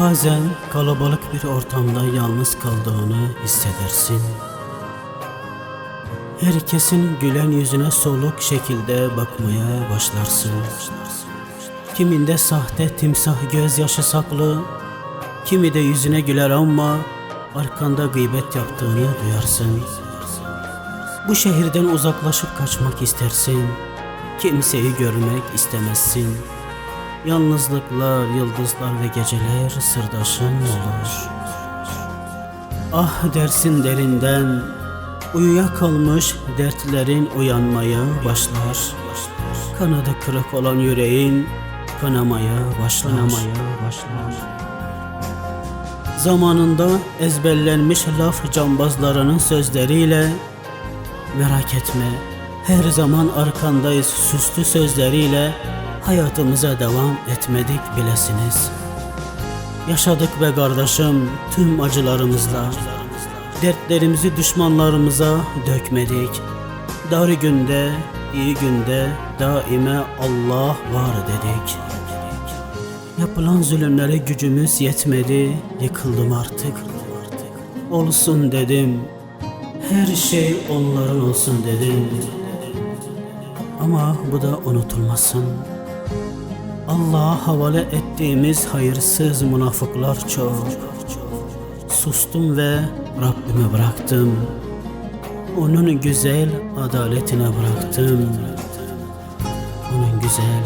Bazen kalabalık bir ortamda yalnız kaldığını hissedersin. Herkesin gülen yüzüne soluk şekilde bakmaya başlarsın. Kiminde sahte timsah gözyaşı saklı, kimi de yüzüne güler ama arkanda gıybet yaptığını duyarsın. Bu şehirden uzaklaşıp kaçmak istersin. Kimseyi görmek istemezsin. Yalnızlıklar, yıldızlar ve geceler sırdaşın olur. Ah dersin derinden, uyuyakalmış dertlerin uyanmaya başlar. Kanadı kırık olan yüreğin kanamaya başlar. Kanamaya başlar. Zamanında ezberlenmiş laf cambazlarının sözleriyle Merak etme, her zaman arkandayız süslü sözleriyle hayatımıza devam etmedik bilesiniz. Yaşadık be kardeşim tüm acılarımızla. Dertlerimizi düşmanlarımıza dökmedik. Dar günde, iyi günde daime Allah var dedik. Yapılan zulümlere gücümüz yetmedi, yıkıldım artık. Olsun dedim, her şey onların olsun dedim. Ama bu da unutulmasın. Allah'a havale ettiğimiz hayırsız münafıklar çok. Sustum ve Rabbime bıraktım. Onun güzel adaletine bıraktım. Onun güzel